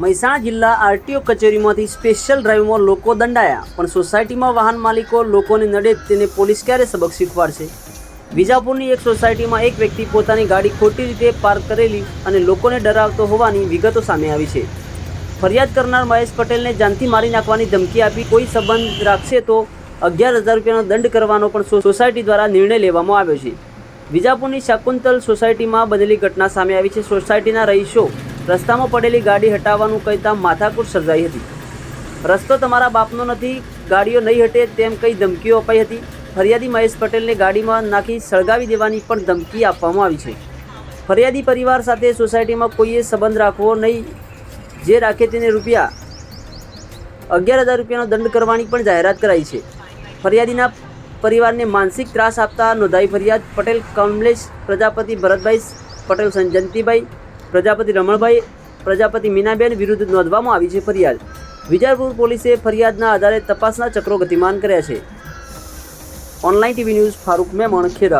મહેસાણા જિલ્લા RTO કચેરીમાંથી special ડ્રાઈવમાં લોકો દંડાયા, પણ સોસાયટીમાં વાહન માલિકો લોકોને નડે તેને પોલીસ ક્યારે સબક શીખવાડશે? વિજાપુરની એક સોસાયટીમાં એક વ્યક્તિ પોતાની ગાડી ખોટી રીતે પાર્ક કરેલી અને લોકોને ડરાવતો હોવાની વિગતો સામે આવી છે. ફરિયાદ કરનાર મહેશ પટેલને જાનથી મારી નાખવાની ધમકી આપી કોઈ સંબંધ રાખશે તો અગિયાર હજાર રૂપિયાનો દંડ કરવાનો પણ સોસાયટી દ્વારા નિર્ણય લેવામાં આવ્યો છે. વિજાપુરની શાકુંતલ સોસાયટીમાં બનેલી ઘટના સામે આવી છે. સોસાયટીના રહીશો રસ્તામાં પડેલી ગાડી હટાવવાનું કહેતા માથાકૂટ સર્જાઈ હતી. રસ્તો તમારા બાપનો નથી, ગાડીઓ નહીં હટે તેમ કઈ ધમકીઓ અપાઈ હતી. ફરિયાદી મહેશ પટેલને ગાડીમાં નાખી સળગાવી દેવાની પણ ધમકી આપવામાં આવી છે. ફરિયાદી પરિવાર સાથે સોસાયટીમાં કોઈએ સંબંધ રાખવો નહીં, જે રાખે તેને રૂપિયા અગિયાર હજાર રૂપિયાનો દંડ કરવાની પણ જાહેરાત કરાઈ છે. ફરિયાદીના પરિવારને માનસિક ત્રાસ આપતા નોંધાઈ ફરિયાદ પટેલ કમલેશ પ્રજાપતિ, ભરતભાઈ પટેલ સંજંતીભાઈ પ્રજાપતિ રમણભાઈ, પ્રજાપતિ મીનાબેન વિરુદ્ધ નોંધવામાં આવી છે ફરિયાદ. વિજાપુર પોલીસે ફરિયાદના આધારે તપાસના ચક્રો ગતિમાન કર્યા છે. Online TV news Farooq Memon, Kheda.